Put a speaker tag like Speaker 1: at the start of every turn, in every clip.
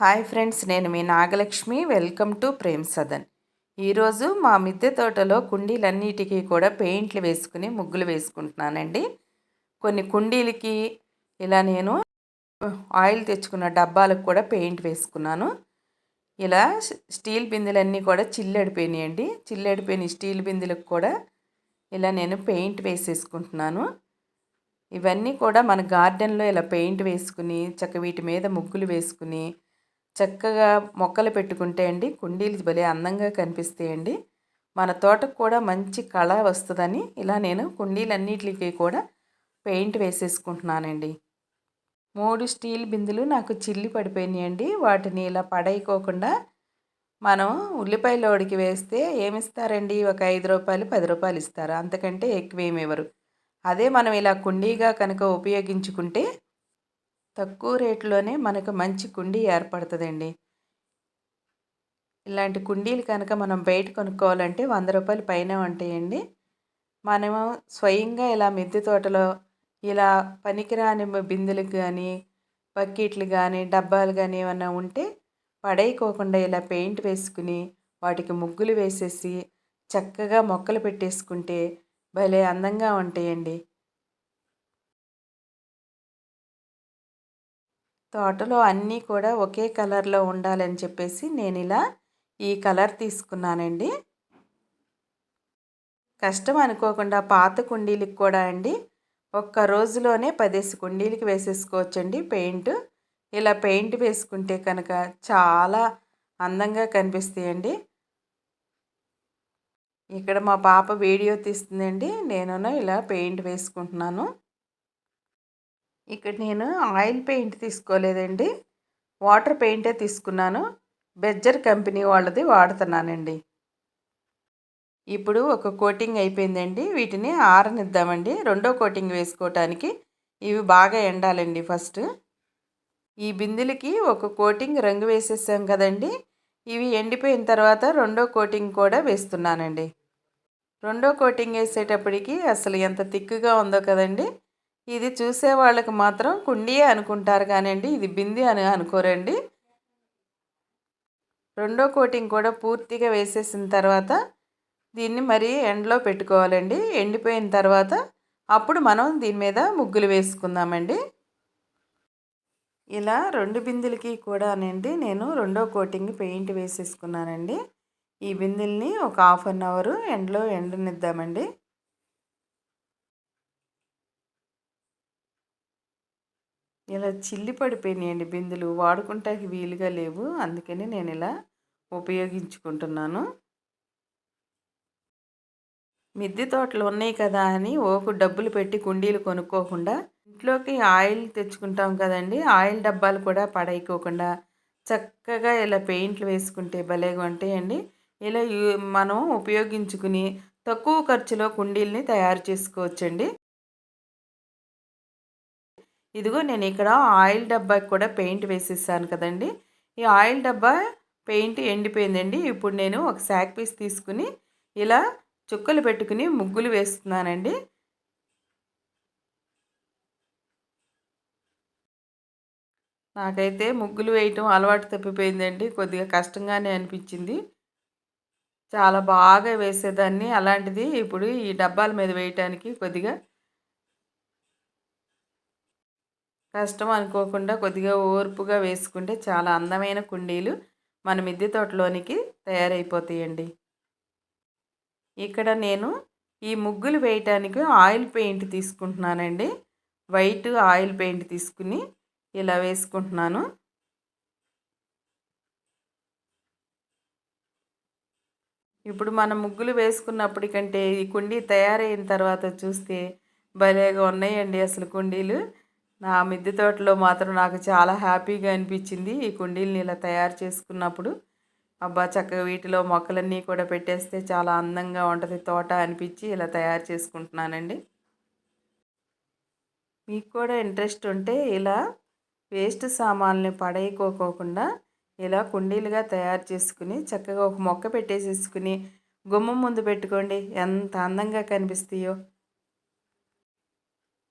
Speaker 1: Hi friends నేను మీ Nagalakshmi. Welcome to Prem Sadan. ఈరోజు మా మిద్దె తోటలో కుండీలన్నిటికీ కూడా పెయింట్లు వేసుకుని ముగ్గులు వేసుకుంటున్నానండి. కొన్ని కుండీలకి ఇలా నేను ఆయిల్ తెచ్చుకున్న డబ్బాలకు కూడా పెయింట్ వేసుకున్నాను. ఇలా స్టీల్ బిందెలన్నీ కూడా చిల్లెడిపోయినాయండి. చిల్లెడిపోయిన స్టీల్ బిందెలకు కూడా ఇలా నేను పెయింట్ వేసేసుకుంటున్నాను. ఇవన్నీ కూడా మన గార్డెన్లో ఇలా పెయింట్ వేసుకుని చక్క వీటి మీద ముగ్గులు వేసుకుని చక్కగా మొక్కలు పెట్టుకుంటే అండి కుండీలు భలే అందంగా కనిపిస్తాయండి మన తోటకు కూడా మంచి కళ వస్తుందని ఇలా నేను కుండీలన్నిటికి కూడా పెయింట్ వేసేసుకుంటున్నానండి. మూడు స్టీల్ బిందులు నాకు చిల్లి పడిపోయినాయండి. వాటిని ఇలా పడైకోకుండా మనం ఉల్లిపాయలు లోడికి వేస్తే ఏమిస్తారండి? ఒక ఐదు రూపాయలు పది రూపాయలు ఇస్తారు. అంతకంటే ఎక్కువ ఏమి ఇవ్వరు. అదే మనం ఇలా కుండీగా కనుక ఉపయోగించుకుంటే తక్కువ రేట్లోనే మనకు మంచి కుండీ ఏర్పడుతుందండి. ఇలాంటి కుండీలు కనుక మనం బయట కొనుక్కోవాలంటే వంద రూపాయలు పైన ఉంటాయండి. మనము స్వయంగా ఇలా మిద్దె తోటలో ఇలా పనికిరాని బిందెలు కానీ బకెట్లు కానీ డబ్బాలు కానీ ఏమన్నా ఉంటే పడైకోకుండా ఇలా పెయింట్ వేసుకుని వాటికి ముగ్గులు వేసేసి చక్కగా మొక్కలు పెట్టేసుకుంటే భలే అందంగా ఉంటాయండి. తోటలో అన్నీ కూడా ఒకే కలర్లో ఉండాలని చెప్పేసి నేను ఇలా ఈ కలర్ తీసుకున్నానండి. కష్టం అనుకోకుండా పాత కుండీలకు కూడా అండి. ఒక్క రోజులోనే పదేసి కుండీలకి వేసేసుకోవచ్చండి పెయింట్. ఇలా పెయింట్ వేసుకుంటే కనుక చాలా అందంగా కనిపిస్తాయండి. ఇక్కడ మా పాప వీడియో తీస్తుందండి. నేను ఇలా పెయింట్ వేసుకుంటున్నాను. ఇక్కడ నేను ఆయిల్ పెయింట్ తీసుకోలేదండి. వాటర్ పెయింటే తీసుకున్నాను. బెజ్జర్ కంపెనీ వాళ్ళది వాడుతున్నానండి. ఇప్పుడు ఒక కోటింగ్ అయిపోయిందండి. వీటిని ఆరనిద్దామండి. రెండో కోటింగ్ వేసుకోవటానికి ఇవి బాగా ఎండాలండి ఫస్ట్. ఈ బిందులకి ఒక కోటింగ్ రంగు వేసేసాం కదండి. ఇవి ఎండిపోయిన తర్వాత రెండో కోటింగ్ కూడా వేస్తున్నానండి. రెండో కోటింగ్ వేసేటప్పటికి అసలు ఎంత తిక్కుగా ఉందో కదండి. ఇది చూసే వాళ్ళకి మాత్రం కుండీయే అనుకుంటారు కానివ్వండి ఇది బింది అని అనుకోరండి. రెండో కోటింగ్ కూడా పూర్తిగా వేసేసిన తర్వాత దీన్ని మరి ఎండలో పెట్టుకోవాలండి. ఎండిపోయిన తర్వాత అప్పుడు మనం దీని మీద ముగ్గులు వేసుకుందామండి. ఇలా రెండు బిందులకి కూడానండి నేను రెండో కోటింగ్ పెయింట్ వేసేసుకున్నానండి. ఈ బిందుల్ని ఒక హాఫ్ అన్ అవరు ఎండలో ఎండనిద్దామండి. ఇలా చిల్లి పడిపోయినాయండి బిందులు. వాడుకుంటానికి వీలుగా లేవు. అందుకని నేను ఇలా ఉపయోగించుకుంటున్నాను. మిద్దె తోటలు ఉన్నాయి కదా అని ఓకు డబ్బులు పెట్టి కుండీలు కొనుక్కోకుండా ఇంట్లోకి ఆయిల్ తెచ్చుకుంటాం కదండి. ఆయిల్ డబ్బాలు కూడా పడైకోకుండా చక్కగా ఇలా పెయింట్లు వేసుకుంటే భలేగా ఉంటాయండి. ఇలా మనం ఉపయోగించుకుని తక్కువ ఖర్చులో కుండీల్ని తయారు చేసుకోవచ్చండి. ఇదిగో నేను ఇక్కడ ఆయిల్ డబ్బాకి కూడా పెయింట్ వేసేసాను కదండి. ఈ ఆయిల్ డబ్బా పెయింట్ ఎండిపోయిందండి. ఇప్పుడు నేను ఒక శాక్ పీస్ తీసుకుని ఇలా చుక్కలు పెట్టుకుని ముగ్గులు వేస్తున్నానండి. నాకైతే ముగ్గులు వేయటం అలవాటు తప్పిపోయిందండి. కొద్దిగా కష్టంగానే అనిపించింది. చాలా బాగా వేసేదాన్ని. అలాంటిది ఇప్పుడు ఈ డబ్బాల మీద వేయటానికి కొద్దిగా కష్టం అనుకోకుండా కొద్దిగా ఓర్పుగా వేసుకుంటే చాలా అందమైన కుండీలు మన మిద్దె తోటలోనికి తయారైపోతాయండి. ఇక్కడ నేను ఈ ముగ్గులు వేయటానికి ఆయిల్ పెయింట్ తీసుకుంటున్నానండి. వైట్ ఆయిల్ పెయింట్ తీసుకుని ఇలా వేసుకుంటున్నాను. ఇప్పుడు మనం ముగ్గులు వేసుకున్నప్పటికంటే ఈ కుండీ తయారైన తర్వాత చూస్తే భలేగా ఉన్నాయండి అసలు కుండీలు. నా మిద్దె తోటలో మాత్రం నాకు చాలా హ్యాపీగా అనిపించింది ఈ కుండీలని ఇలా తయారు చేసుకున్నప్పుడు. అబ్బా చక్కగా వీటిలో మొక్కలన్నీ కూడా పెట్టేస్తే చాలా అందంగా ఉంటుంది తోట అనిపించి ఇలా తయారు చేసుకుంటున్నానండి. మీకు కూడా ఇంట్రెస్ట్ ఉంటే ఇలా వేస్ట్ సామాన్లని పడేయకోకుండా ఇలా కుండీలుగా తయారు చేసుకుని చక్కగా ఒక మొక్క పెట్టేసేసుకుని గుమ్మం ముందు పెట్టుకోండి. ఎంత అందంగా కనిపిస్తాయో.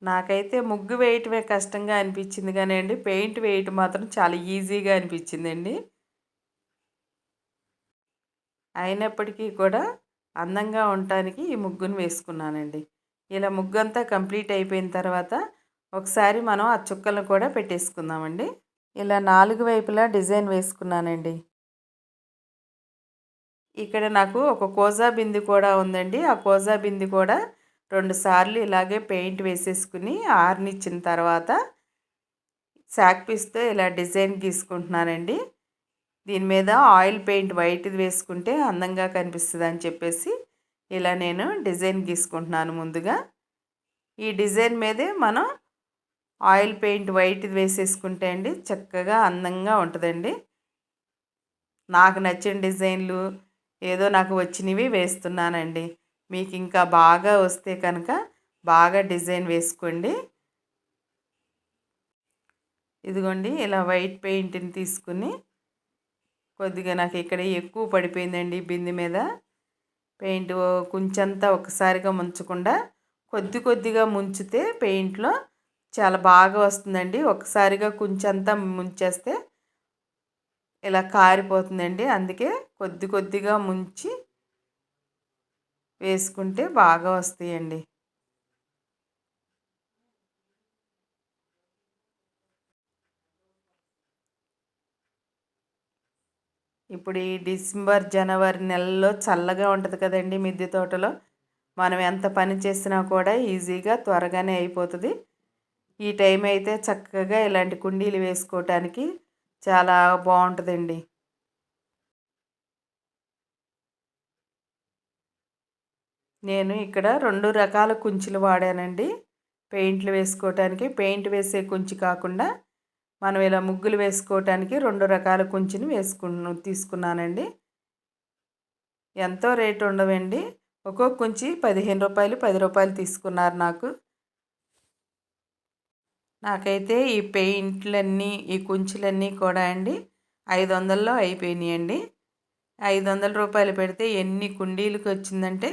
Speaker 1: నాకైతే ముగ్గు వేయటమే కష్టంగా అనిపించింది కానీ అండి పెయింట్ వేయటం మాత్రం చాలా ఈజీగా అనిపించిందండి. అయినప్పటికీ కూడా అందంగా ఉండటానికి ఈ ముగ్గును వేసుకున్నానండి. ఇలా ముగ్గు అంతా కంప్లీట్ అయిపోయిన తర్వాత ఒకసారి మనం ఆ చుక్కలను కూడా పెట్టేసుకుందామండి. ఇలా నాలుగు వైపులా డిజైన్ వేసుకున్నానండి. ఇక్కడ నాకు ఒక కోజా బింది కూడా ఉందండి. ఆ కోజా బింది కూడా రెండు సార్లు ఇలాగే పెయింట్ వేసేసుకుని ఆరినిచ్చిన తర్వాత శాక్ పీస్తో ఇలా డిజైన్ గీసుకుంటున్నానండి. దీని మీద ఆయిల్ పెయింట్ వైట్ది వేసుకుంటే అందంగా కనిపిస్తుంది అని చెప్పేసి ఇలా నేను డిజైన్ గీసుకుంటున్నాను ముందుగా. ఈ డిజైన్ మీదే మనం ఆయిల్ పెయింట్ వైట్ది వేసేసుకుంటే అండి చక్కగా అందంగా ఉంటుందండి. నాకు నచ్చిన డిజైన్లు ఏదో నాకు వచ్చినవి వేస్తున్నానండి. మీకు ఇంకా బాగా వస్తే కనుక బాగా డిజైన్ వేసుకోండి. ఇదిగోండి ఇలా వైట్ పెయింట్ని తీసుకుని కొద్దిగా నాకు ఇక్కడ ఎక్కువ పడిపోయిందండి బింది మీద. పెయింట్ కొంచెంతా ఒకసారిగా ముంచకుండా కొద్ది కొద్దిగా ముంచితే పెయింట్లో చాలా బాగా వస్తుందండి. ఒకసారిగా కొంచెంతా ముంచేస్తే ఇలా కారిపోతుందండి. అందుకే కొద్ది కొద్దిగా ముంచి వేసుకుంటే బాగా వస్తాయండి. ఇప్పుడు ఈ డిసెంబర్ జనవరి నెలలో చల్లగా ఉంటుంది కదండి మిద్దె తోటలో. మనం ఎంత పని చేసినా కూడా ఈజీగా త్వరగానే అయిపోతుంది. ఈ టైం అయితే చక్కగా ఇలాంటి కుండీలు వేసుకోవటానికి చాలా బాగుంటుందండి. నేను ఇక్కడ రెండు రకాల కుంచులు వాడానండి. పెయింట్లు వేసుకోవటానికి పెయింట్ వేసే కుంచి కాకుండా మనం ఇలా ముగ్గులు వేసుకోవటానికి రెండు రకాల కుంచిని వేసుకు తీసుకున్నానండి. ఎంతో రేటు ఉండవండి. ఒక్కో కుంచి పదిహేను రూపాయలు పది రూపాయలు తీసుకున్నారు నాకు. నాకైతే ఈ పెయింట్లన్నీ ఈ కుంచులన్నీ కూడా అండి ఐదు వందల్లో అయిపోయినాయండి. ఐదు వందల రూపాయలు పెడితే ఎన్ని కుండీలకు వచ్చిందంటే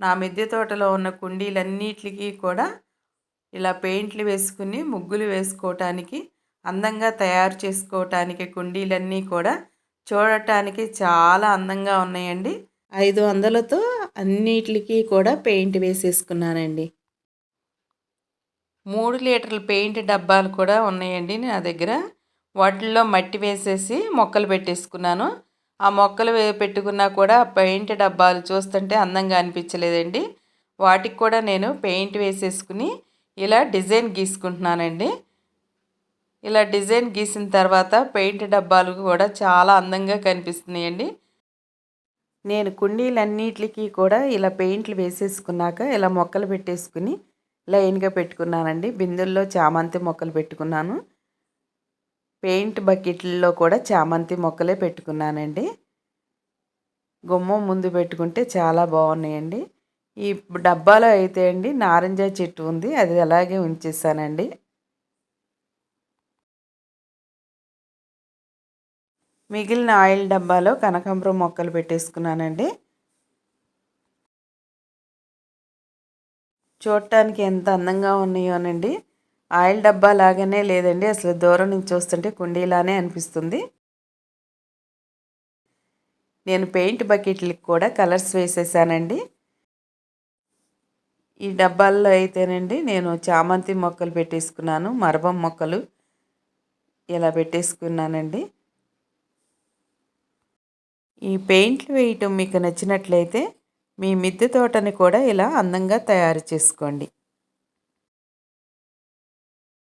Speaker 1: నా మిద్దె తోటలో ఉన్న కుండీలన్నిటికీ కూడా ఇలా పెయింట్లు వేసుకుని ముగ్గులు వేసుకోవటానికి అందంగా తయారు చేసుకోవటానికి కుండీలన్నీ కూడా చూడటానికి చాలా అందంగా ఉన్నాయండి. ఐదు వందలతో అన్నిటికీ కూడా పెయింట్ వేసేసుకున్నానండి. మూడు లీటర్ల పెయింట్ డబ్బాలు కూడా ఉన్నాయండి నా దగ్గర. వాటిల్లో మట్టి వేసేసి మొక్కలు పెట్టేసుకున్నాను. ఆ మొక్కలు పెట్టుకున్నా కూడా పెయింట్ డబ్బాలు చూస్తుంటే అందంగా అనిపించలేదండి. వాటికి కూడా నేను పెయింట్ వేసేసుకుని ఇలా డిజైన్ గీసుకుంటున్నానండి. ఇలా డిజైన్ గీసిన తర్వాత పెయింట్ డబ్బాలు కూడా చాలా అందంగా కనిపిస్తున్నాయండి. నేను కుండీలన్నిటికీ కూడా ఇలా పెయింట్లు వేసేసుకున్నాక ఇలా మొక్కలు పెట్టేసుకుని లైన్గా పెట్టుకున్నానండి. బిందుల్లో చామంతి మొక్కలు పెట్టుకున్నాను. పెయింట్ బకెట్లలో కూడా చామంతి మొక్కలే పెట్టుకున్నానండి. గుమ్మం ముందు పెట్టుకుంటే చాలా బాగున్నాయండి. ఈ డబ్బాలో అయితే అండి నారింజ చెట్టు ఉంది అది అలాగే ఉంచేసానండి. మిగిలిన ఆయిల్ డబ్బాలో కనకాంబరం మొక్కలు పెట్టేసుకున్నానండి. చూడటానికి ఎంత అందంగా ఉన్నాయోనండి. ఆయిల్ డబ్బా లాగానే లేదండి. అసలు దూరం నుంచి చూస్తుంటే కుండీలానే అనిపిస్తుంది. నేను పెయింట్ బకెట్లకి కూడా కలర్స్ వేసేసానండి. ఈ డబ్బాల్లో అయితేనండి నేను చామంతి మొక్కలు పెట్టేసుకున్నాను. మరబం మొక్కలు ఇలా పెట్టేసుకున్నానండి. ఈ పెయింట్లు వేయటం మీకు నచ్చినట్లయితే మీ మిద్దె తోటని కూడా ఇలా అందంగా తయారు చేసుకోండి.